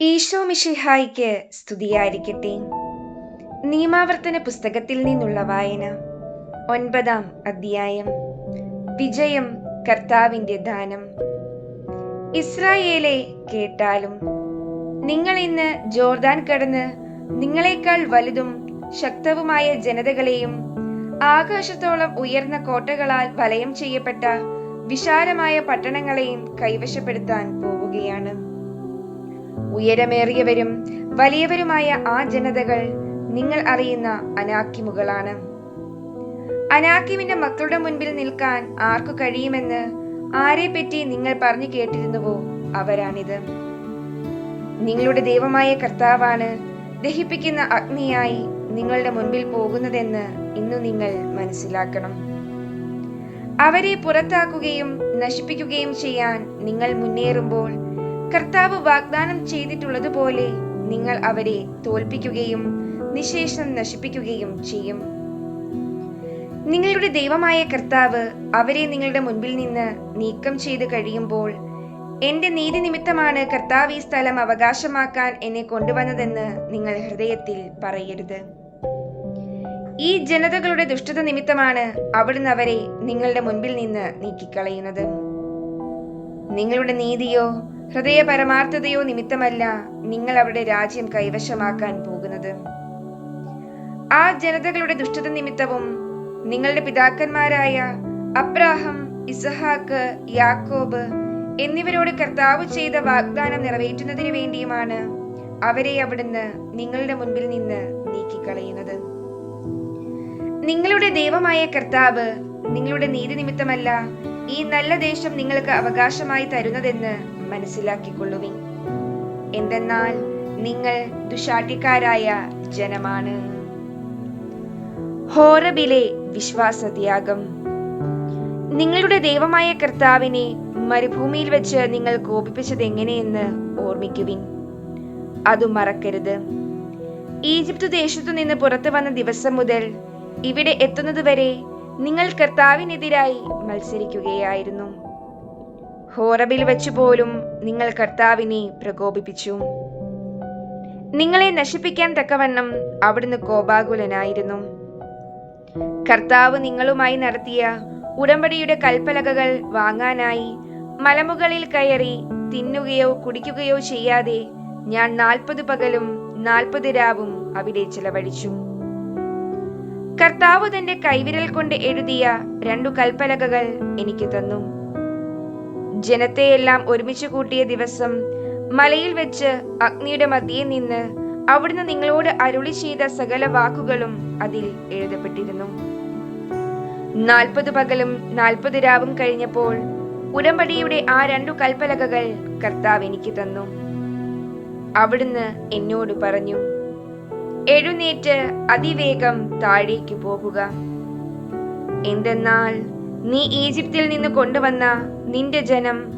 ഈശോ മിഷിഹായിക്ക് സ്തുതിയായിരിക്കട്ടെ. നിയമാവർത്തന പുസ്തകത്തിൽ നിന്നുള്ള വായന ഒൻപതാം അധ്യായം. വിജയം കർത്താവിന്റെ ദാനം. ഇസ്രായേലെ കേട്ടാലും നിങ്ങൾ ഇന്ന് ജോർദാൻ കടന്ന് നിങ്ങളെക്കാൾ വലുതും ശക്തവുമായ ജനതകളെയും ആകാശത്തോളം ഉയർന്ന കോട്ടകളാൽ വലയം ചെയ്യപ്പെട്ട വിശാലമായ പട്ടണങ്ങളെയും കൈവശപ്പെടുത്താൻ പോവുകയാണ്. ഉയരമേറിയവരും വലിയവരുമായ ആ ജനതകൾ നിങ്ങൾ അറിയുന്ന അനാക്കിമുകളാണ്. അനാക്കിമിന്റെ മക്കളുടെ മുൻപിൽ നിൽക്കാൻ ആർക്കു കഴിയുമെന്ന് ആരെപ്പറ്റി നിങ്ങൾ പറഞ്ഞു കേട്ടിരുന്നുവോ അവരാണിത്? നിങ്ങളുടെ ദൈവമായ കർത്താവാണ് ദഹിപ്പിക്കുന്ന അഗ്നിയായി നിങ്ങളുടെ മുൻപിൽ പോകുന്നതെന്ന് ഇന്നു നിങ്ങൾ മനസ്സിലാക്കണം. അവരെ പുറത്താക്കുകയും നശിപ്പിക്കുകയും ചെയ്യാൻ നിങ്ങൾ മുന്നേറുമ്പോൾ കർത്താവ് വാഗ്ദാനം ചെയ്തിട്ടുള്ളതുപോലെ നിങ്ങൾ അവരെ തോൽപ്പിക്കുകയും നിശേഷം നശിപ്പിക്കുകയും ചെയ്യും. നിങ്ങളുടെ ദൈവമായ കർത്താവ് അവരെ നിങ്ങളുടെ മുൻപിൽ നിന്ന് നീക്കം ചെയ്ത് കഴിയുമ്പോൾ എന്റെ നീതി നിമിത്തമാണ് കർത്താവ് ഈ സ്ഥലം അവകാശമാക്കാൻ എന്നെ കൊണ്ടുവന്നതെന്ന് നിങ്ങൾ ഹൃദയത്തിൽ പറയരുത്. ഈ ജനതകളുടെ ദുഷ്ടത നിമിത്തമാണ് അവിടുന്ന് അവരെ നിങ്ങളുടെ മുൻപിൽ നിന്ന് നീക്കിക്കളയുന്നത്. നിങ്ങളുടെ നീതിയോ ഹൃദയ പരമാർത്ഥതയോ നിമിത്തമല്ല നിങ്ങൾ അവരുടെ രാജ്യം കൈവശമാക്കാൻ പോകുന്നത്. ആ ജനതകളുടെ ദുഷ്ടത നിമിത്തവും നിങ്ങളുടെ പിതാക്കന്മാരായ അബ്രാഹം ഇസഹാക്ക് യാക്കോബ് എന്നിവരോട് കർത്താവ് ചെയ്ത വാഗ്ദാനം നിറവേറ്റുന്നതിനു വേണ്ടിയുമാണ് അവരെ അവിടുന്ന് നിങ്ങളുടെ മുൻപിൽ നിന്ന് നീക്കിക്കളയുന്നത്. നിങ്ങളുടെ ദൈവമായ കർത്താവ് നിങ്ങളുടെ നീതി നിമിത്തമല്ല ഈ നല്ല ദേശം നിങ്ങൾക്ക് അവകാശമായി തരുന്നതെന്ന് മനസ്സിലാക്കിക്കൊള്ളുവിൻ. എന്തെന്നാൽ നിങ്ങൾ ദുശാഠ്യക്കാരായ ജനമാണ്. ഹോറബിലെ വിശ്വാസത്യാഗം. നിങ്ങളുടെ ദൈവമായ കർത്താവിനെ മരുഭൂമിയിൽ വെച്ച് നിങ്ങൾ കോപിപ്പിച്ചത് എങ്ങനെയെന്ന് ഓർമ്മിക്കുവിൻ. അത് മറക്കരുത്. ഈജിപ്ത് ദേശത്തു നിന്ന് പുറത്തു വന്ന ദിവസം മുതൽ ഇവിടെ എത്തുന്നതുവരെ നിങ്ങൾ കർത്താവിനെതിരായി മത്സരിക്കുകയായിരുന്നു. ഹോറബിൽ വെച്ചു പോലും നിങ്ങൾ കർത്താവിനെ പ്രകോപിപ്പിച്ചു. നിങ്ങളെ നശിപ്പിക്കാൻ തക്കവണ്ണം അവിടുന്ന് കോപാകുലനായിരുന്നു. കർത്താവ് നിങ്ങളുമായി നടത്തിയ ഉടമ്പടിയുടെ കൽപ്പലകകൾ വാങ്ങാനായി മലമുകളിൽ കയറി തിന്നുകയോ കുടിക്കുകയോ ചെയ്യാതെ ഞാൻ നാൽപ്പത് പകലും നാൽപ്പത് രാവും അവിടെ ചിലവഴിച്ചു. കർത്താവ് തന്റെ കൈവിരൽ കൊണ്ട് എഴുതിയ രണ്ടു കൽപ്പലകകൾ എനിക്ക് തന്നു. ജനത്തെയെല്ലാം ഒരുമിച്ച് കൂട്ടിയ ദിവസം മലയിൽ വെച്ച് അഗ്നിയുടെ മധ്യേ നിന്ന് അവിടുന്ന് നിങ്ങളോട് അരുളി ചെയ്ത സകല വാക്കുകളും അതിൽ എഴുതപ്പെട്ടിരുന്നു. നാൽപ്പത് പകലും നാൽപ്പത് രാവും കഴിഞ്ഞപ്പോൾ ഉടമ്പടിയുടെ ആ രണ്ടു കൽപ്പലകകൾ കർത്താവ് എനിക്ക് തന്നു. അവിടുന്ന് എന്നോട് പറഞ്ഞു എഴുന്നേറ്റ് അതിവേഗം താഴേക്ക് പോകുക. എന്തെന്നാൽ നീ ഈജിപ്തിൽ നിന്ന് കൊണ്ടുവന്ന നിന്റെ ജനം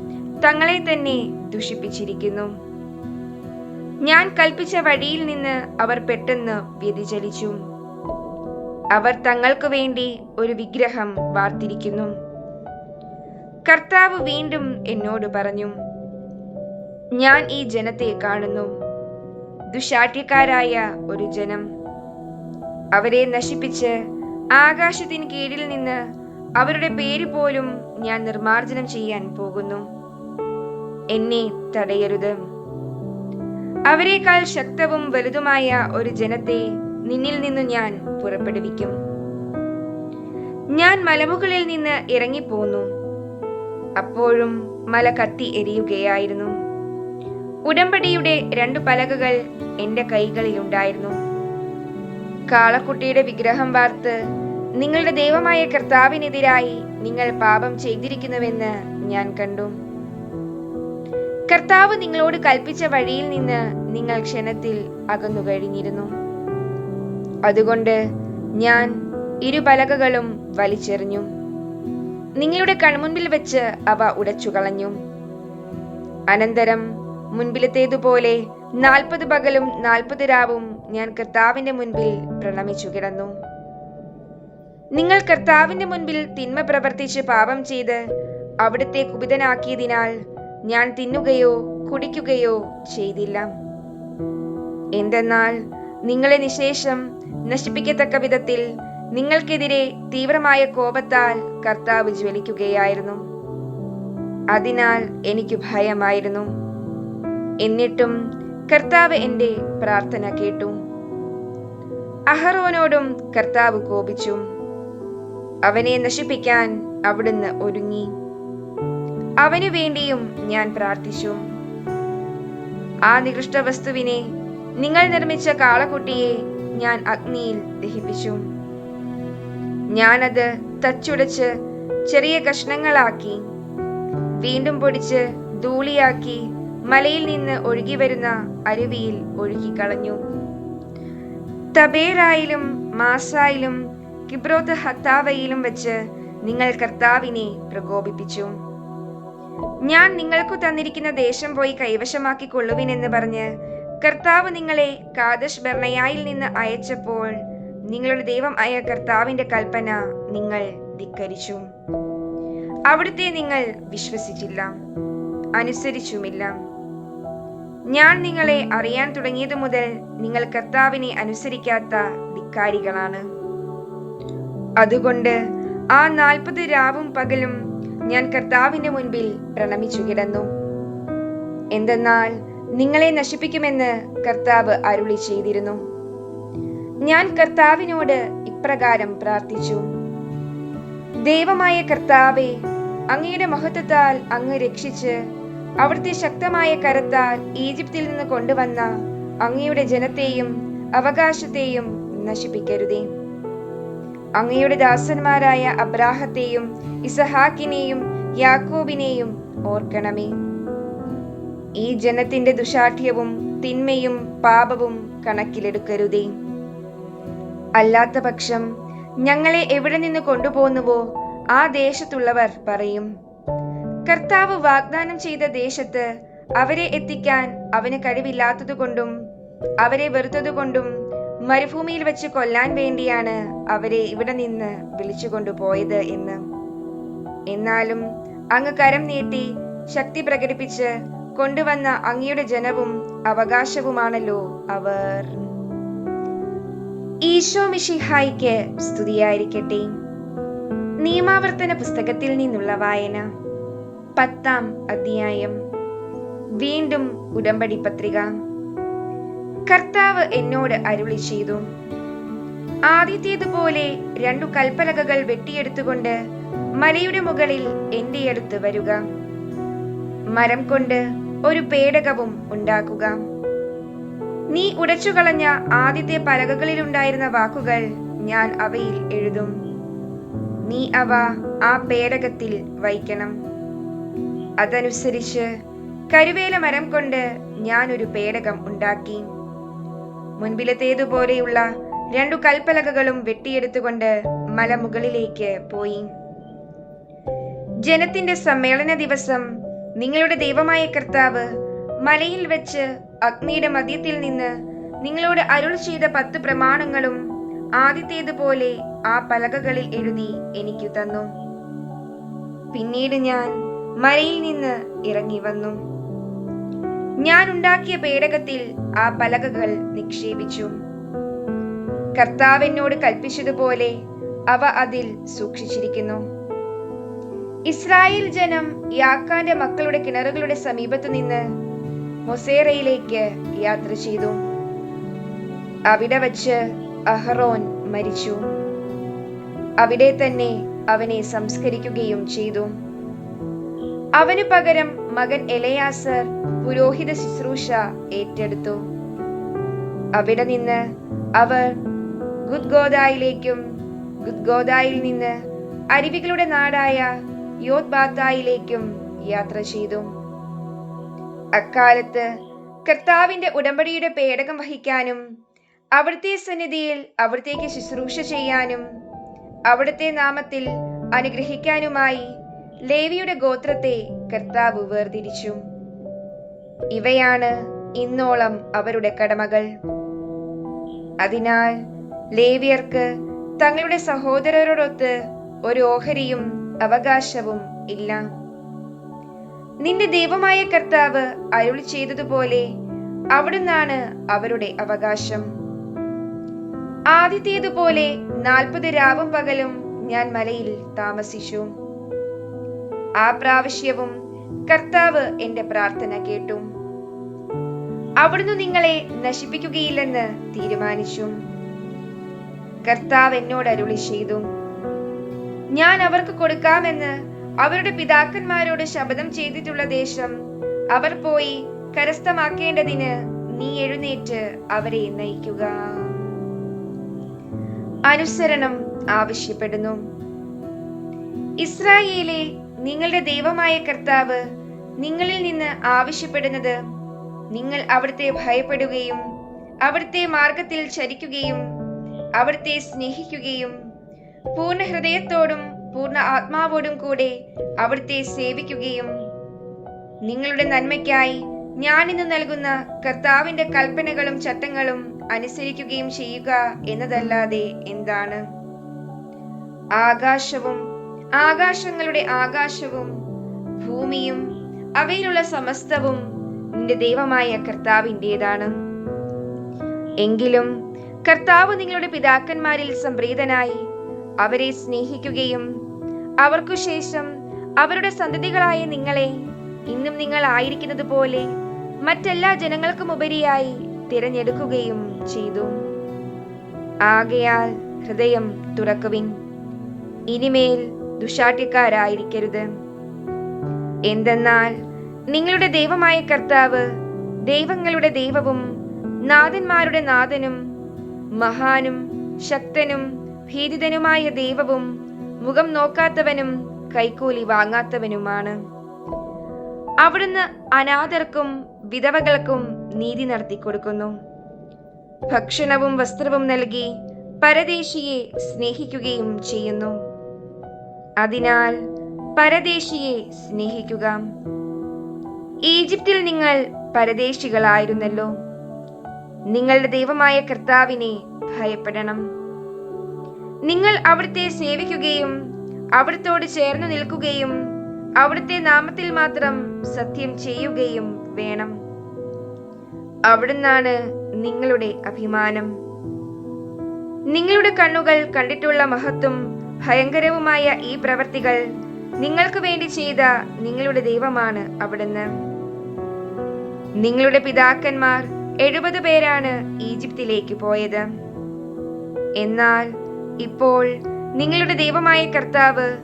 തങ്ങളെ തന്നെ ദുഷിപ്പിച്ചിരിക്കുന്നു. ഞാൻ കൽപ്പിച്ച വഴിയിൽ നിന്ന് അവർ പെട്ടെന്ന് വ്യതിചലിച്ചു. അവർ തങ്ങൾക്ക് വേണ്ടി ഒരു വിഗ്രഹം വാർത്തിരിക്കുന്നു. കർത്താവ് വീണ്ടും എന്നോട് പറഞ്ഞു ഞാൻ ഈ ജനത്തെ കാണുന്നു. ദുശാഠ്യക്കാരായ ഒരു ജനം. അവരെ നശിപ്പിച്ച് ആകാശത്തിന് കീഴിൽ നിന്ന് അവരുടെ പേര് പോലും ഞാൻ നിർമാർജനം ചെയ്യാൻ പോകുന്നു. എന്നെ തടയരുത്. അവരെക്കാൾ ശക്തവും വലുതുമായ ഒരു ജനത്തെ നിന്നിൽ നിന്ന് ഞാൻ പുറപ്പെടുവിക്കും. ഞാൻ മലമുകളിൽ നിന്ന് ഇറങ്ങിപ്പോന്നു. അപ്പോഴും മല കത്തി എരിയുകയായിരുന്നു. ഉടമ്പടിയുടെ രണ്ടു പലകകൾ എന്റെ കൈകളിലുണ്ടായിരുന്നു. കാളക്കുട്ടിയുടെ വിഗ്രഹം വാർത്ത് നിങ്ങളുടെ ദൈവമായ കർത്താവിനെതിരായി നിങ്ങൾ പാപം ചെയ്തിരിക്കുന്നുവെന്ന് ഞാൻ കണ്ടു. കർത്താവ് നിങ്ങളോട് കൽപ്പിച്ച വഴിയിൽ നിന്ന് നിങ്ങൾ ക്ഷണത്തിൽ അകന്നു കഴിഞ്ഞിരുന്നു. അതുകൊണ്ട് ഞാൻ ഇരുപലകകളും വലിച്ചെറിഞ്ഞു. നിങ്ങളുടെ കൺമുൻപിൽ വെച്ച് അവ ഉടച്ചു കളഞ്ഞു അനന്തരം മുൻപിലത്തേതുപോലെ നാൽപ്പത് പകലും നാൽപ്പത് രാവും ഞാൻ കർത്താവിന്റെ മുൻപിൽ പ്രണമിച്ചു കിടന്നു നിങ്ങൾ കർത്താവിന്റെ മുൻപിൽ തിന്മ പ്രവർത്തിച്ച് പാപം ചെയ്ത് അവിടുത്തെ കുപിതനാക്കിയതിനാൽ ഞാൻ തിന്നുകയോ കുടിക്കുകയോ ചെയ്തില്ല. എന്തെന്നാൽ നിങ്ങളെ നിശേഷം നശിപ്പിക്കത്തക്ക വിധത്തിൽ നിങ്ങൾക്കെതിരെ തീവ്രമായ കോപത്താൽ കർത്താവ് ജ്വലിക്കുകയായിരുന്നു. അതിനാൽ എനിക്ക് ഭയമായിരുന്നു. എന്നിട്ടും കർത്താവ് എന്റെ പ്രാർത്ഥന കേട്ടു. അഹറോനോടും കർത്താവ് കോപിച്ചു. അവനെ നശിപ്പിക്കാൻ അവിടുന്ന് ഒരുങ്ങി. അവനു വേണ്ടിയും ഞാൻ പ്രാർത്ഥിച്ചു. ആ നികൃഷ്ട വസ്തുവിനെ നിങ്ങൾ നിർമ്മിച്ച കാളക്കുട്ടിയെ ഞാൻ അഗ്നിയിൽ ദഹിപ്പിച്ചു. ഞാനത് തച്ചുടച്ച് ചെറിയ കഷ്ണങ്ങളാക്കി വീണ്ടും പൊടിച്ച് ധൂളിയാക്കി മലയിൽ നിന്ന് ഒഴുകി വരുന്ന അരുവിയിൽ ഒഴുകിക്കളഞ്ഞു. തബേറായിലും മാസായിലും കിബ്രോത്ത് ഹത്താവയിലും വെച്ച് നിങ്ങൾ കർത്താവിനെ പ്രകോപിപ്പിച്ചു. ഞാൻ നിങ്ങൾക്കു തന്നിരിക്കുന്ന ദേശം പോയി കൈവശമാക്കി കൊള്ളുവിനെന്ന് പറഞ്ഞ് കർത്താവ് നിങ്ങളെ കാദശ് ബർണയായിൽ നിന്ന് അയച്ചപ്പോൾ നിങ്ങളുടെ ദൈവം ആയ കർത്താവിന്റെ കൽപ്പന നിങ്ങൾ ധിക്കരിച്ചു. അവിടുത്തെ നിങ്ങൾ വിശ്വസിച്ചില്ല അനുസരിച്ചുമില്ല. ഞാൻ നിങ്ങളെ അറിയാൻ തുടങ്ങിയതു മുതൽ നിങ്ങൾ കർത്താവിനെ അനുസരിക്കാത്ത ധിക്കാരികളാണ്. അതുകൊണ്ട് ആ നാൽപ്പത് രാവും പകലും ഞാൻ കർത്താവിന്റെ മുൻപിൽ പ്രണമിച്ചു കിടന്നു. എന്തെന്നാൽ നിങ്ങളെ നശിപ്പിക്കുമെന്ന് കർത്താവ് അരുളി ചെയ്തിരുന്നു. ഞാൻ കർത്താവിനോട് ഇപ്രകാരം പ്രാർത്ഥിച്ചു. ദൈവമായ കർത്താവെ അങ്ങയുടെ മഹത്വത്താൽ അങ്ങ് രക്ഷിച്ച് അവിടുത്തെ ശക്തമായ കരത്താൽ ഈജിപ്തിൽ നിന്ന് കൊണ്ടുവന്ന അങ്ങയുടെ ജനത്തെയും അവകാശത്തെയും നശിപ്പിക്കരുതേ. അങ്ങയുടെ ദാസന്മാരായ അബ്രാഹത്തെയും ഇസഹാക്കിനെയും യാക്കോബിനെയും ഓർക്കണമേ. ഈ ജനത്തിന്റെ ദുശാഠ്യവും തിന്മയും പാപവും കണക്കിലെടുക്കരുതേ. അല്ലാത്ത പക്ഷം ഞങ്ങളെ എവിടെ നിന്ന് കൊണ്ടുപോകുന്നുവോ ആ ദേശത്തുള്ളവർ പറയും കർത്താവ് വാഗ്ദാനം ചെയ്ത ദേശത്ത് അവരെ എത്തിക്കാൻ അവന് കഴിവില്ലാത്തതുകൊണ്ടും അവരെ വെറുത്തതുകൊണ്ടും മരുഭൂമിയിൽ വെച്ച് കൊല്ലാൻ വേണ്ടിയാണ് അവരെ ഇവിടെ നിന്ന് വിളിച്ചു കൊണ്ടുപോയത് എന്ന്. എന്നാലും അങ്ങ് കരം നീട്ടി ശക്തി പ്രകടിപ്പിച്ച് കൊണ്ടുവന്ന അങ്ങയുടെ ജനവും അവകാശവുമാണല്ലോ അവർ. ഈശോ മിഷിഹായിക്ക് സ്തുതിയായിരിക്കട്ടെ. നിയമാവർത്തന പുസ്തകത്തിൽ നിന്നുള്ള വായന പത്താം അധ്യായം. വീണ്ടും ഉടമ്പടി പത്രിക. കർത്താവ് എന്നോട് അരുളി ചെയ്തു. ആദ്യത്തേതുപോലെ രണ്ടു കൽപ്പലകകൾ വെട്ടിയെടുത്തുകൊണ്ട് മലയുടെ മുകളിൽ എന്റെ അടുത്ത് വരുക. മരം കൊണ്ട് ഒരു പേടകവും ഉണ്ടാക്കുക. നീ ഉടച്ചുകളഞ്ഞ ആദ്യത്തെ പലകകളിലുണ്ടായിരുന്ന വാക്കുകൾ ഞാൻ അവയിൽ എഴുതും. നീ അവ ആ പേടകത്തിൽ വയ്ക്കണം. അതനുസരിച്ച് കരുവേല മരം കൊണ്ട് ഞാനൊരു പേടകം ഉണ്ടാക്കി. മുൻപിലത്തേതുപോലെയുള്ള രണ്ടു കൽപ്പലകകളും വെട്ടിയെടുത്തുകൊണ്ട് മലമുകളിലേക്ക് പോയി. ജനത്തിന്റെ സമ്മേളന ദിവസം നിങ്ങളുടെ ദൈവമായ കർത്താവ് മലയിൽ വെച്ച് അഗ്നിയുടെ മധ്യത്തിൽ നിന്ന് നിങ്ങളോട് അരുൾ ചെയ്ത പത്ത് പ്രമാണങ്ങളും ആദ്യത്തേതുപോലെ ആ പലകകളിൽ എഴുതി എനിക്ക് തന്നു. പിന്നീട് ഞാൻ മലയിൽ നിന്ന് ഇറങ്ങി വന്നു. ഞാൻ ഉണ്ടാക്കിയ പേടകത്തിൽ ആ പലകകൾ നിക്ഷേപിച്ചു. കർത്താവിനോട് കൽപ്പിച്ചതുപോലെ അവ അതിൽ സൂക്ഷിച്ചിരിക്കുന്നു. ഇസ്രായേൽ ജനം യാക്കാന്റെ മക്കളുടെ കിണറുകളുടെ സമീപത്തു നിന്ന് മൊസേറയിലേക്ക് യാത്ര ചെയ്തു. അവിടെ വച്ച് അഹറോൻ മരിച്ചു. അവിടെ തന്നെ അവനെ സംസ്കരിക്കുകയും ചെയ്തു. അവനു പകരം മകൻ എലയാസർ പുരോഹിത ശുശ്രൂഷ ഏറ്റെടുത്തു. അവിടെ നിന്ന് അവർ ഗുദ്ഗോദായിലേക്കും ഗുദ്ഗോദായിൽ നിന്ന് അരുവികളുടെ നാടായ യോത്ബാത്തായിലേക്കും യാത്ര ചെയ്തു. അക്കാലത്ത് കർത്താവിന്റെ ഉടമ്പടിയുടെ പേടകം വഹിക്കാനും അവിടുത്തെ സന്നിധിയിൽ അവിടത്തേക്ക് ശുശ്രൂഷ ചെയ്യാനും അവിടുത്തെ നാമത്തിൽ അനുഗ്രഹിക്കാനുമായി ലേവിയുടെ ഗോത്രത്തെ കർത്താവ് വേർതിരിച്ചു. ഇവയാണ് ഇന്നോളം അവരുടെ കടമകൾ. അതിനാൽ ലേവിയർക്ക് തങ്ങളുടെ സഹോദരരോടൊത്ത് ഒരു ഓഹരിയും അവകാശവും ഇല്ല. നിന്റെ ദൈവമായ കർത്താവ് അരുളി ചെയ്തതുപോലെ അവിടുന്നാണ് അവരുടെ അവകാശം. ആദ്യത്തേതുപോലെ നാൽപ്പത് രാവും പകലും ഞാൻ മലയിൽ താമസിച്ചു. ആ പ്രാവശ്യവും കർത്താവ് എന്റെ പ്രാർത്ഥന കേട്ടു. അവിടുന്ന് നിങ്ങളെ നശിപ്പിക്കുകയില്ലെന്ന് തീരുമാനിച്ചു കർത്താവ് എന്നോട് അരുളി ചെയ്തു ഞാൻ അവർക്ക് കൊടുക്കാമെന്ന് അവരുടെ പിതാക്കന്മാരോട് ശപഥം ചെയ്തിട്ടുള്ള ദേശം അവർ പോയി കരസ്ഥമാക്കേണ്ടതിന് നീ എഴുന്നേറ്റ് അവരെ നയിക്കുക. അനുസരണം ആവശ്യപ്പെടുന്നു. ഇസ്രായേലെ നിങ്ങളുടെ ദൈവമായ കർത്താവ് നിങ്ങളിൽ നിന്ന് ആവശ്യപ്പെടുന്നത് നിങ്ങൾ അവിടുത്തെ ഭയപ്പെടുകയും അവിടുത്തെ മാർഗത്തിൽ ചരിക്കുകയും അവിടുത്തെ സ്നേഹിക്കുകയും പൂർണ ഹൃദയത്തോടും പൂർണ ആത്മാവോടും കൂടെ അവിടുത്തെ സേവിക്കുകയും നിങ്ങളുടെ നന്മയ്ക്കായി ഞാൻ ഇന്ന് നൽകുന്ന കർത്താവിന്റെ കൽപ്പനകളും ചട്ടങ്ങളും അനുസരിക്കുകയും ചെയ്യുക എന്നതല്ലാതെ എന്താണ്? ആകാശവും ആകാശങ്ങളുടെ ആകാശവും ഭൂമിയും അവയിലുള്ള സമസ്തവും നിന്റെ ദൈവമായ കർത്താവിന്റെതാണ്. എങ്കിലും കർത്താവ് നിങ്ങളുടെ പിതാക്കന്മാരിൽ സംപ്രീതനായി അവരെ സ്നേഹിക്കുകയും അവർക്കു ശേഷം അവരുടെ സന്തതികളായ നിങ്ങളെ ഇന്നും നിങ്ങൾ ആയിരിക്കുന്നത് പോലെ മറ്റെല്ലാ ജനങ്ങൾക്കും ഉപരിയായി തിരഞ്ഞെടുക്കുകയും ചെയ്തു. ആകയാൽ ഹൃദയം തുറക്കുവിൻ. ഇനിമേൽ ദുഷാട്യക്കാരായിരിക്കരുത് എന്തെന്നാൽ നിങ്ങളുടെ ദൈവമായ കർത്താവ് ദൈവങ്ങളുടെ ദൈവവും നാഥന്മാരുടെ നാഥനും മഹാനും ശക്തനും ഭീതിതനുമായ ദൈവവും മുഖം നോക്കാത്തവനും കൈക്കൂലി വാങ്ങാത്തവനുമാണ്. അവിടുന്ന് അനാഥർക്കും വിധവകൾക്കും നീതി നടത്തി കൊടുക്കുന്നു. ഭക്ഷണവും വസ്ത്രവും നൽകി പരദേശിയെ സ്നേഹിക്കുകയും ചെയ്യുന്നു. അതിനാൽ പരദേശിയെ സ്നേഹിക്കുക. ഈജിപ്തിൽ നിങ്ങൾ പരദേശികളായിരുന്നല്ലോ. നിങ്ങളുടെ ദൈവമായ കർത്താവിനെ ഭയപ്പെടണം. നിങ്ങൾ അവിടുത്തെ സേവിക്കുകയും അവിടുത്തോട് ചേർന്ന് നിൽക്കുകയും അവിടുത്തെ നാമത്തിൽ മാത്രം സത്യം ചെയ്യുകയും വേണം. അവിടുന്നാണ് നിങ്ങളുടെ അഭിമാനം. നിങ്ങളുടെ കണ്ണുകൾ കണ്ടിട്ടുള്ള മഹത്വം ഭയങ്കരവുമായ ഈ പ്രവർത്തികൾ നിങ്ങൾക്ക് വേണ്ടി ചെയ്ത നിങ്ങളുടെ ദൈവമാണ് അവിടുന്ന്. നിങ്ങളുടെ പിതാക്കന്മാർ എഴുപത് പേരാണ് ഈജിപ്തിലേക്ക് പോയത്. എന്നാൽ ഇപ്പോൾ നിങ്ങളുടെ ദൈവമായ കർത്താവ്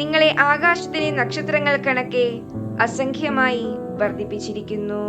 നിങ്ങളെ ആകാശത്തിലെ നക്ഷത്രങ്ങൾ കണക്കെ അസംഖ്യമായി വർദ്ധിപ്പിച്ചിരിക്കുന്നു.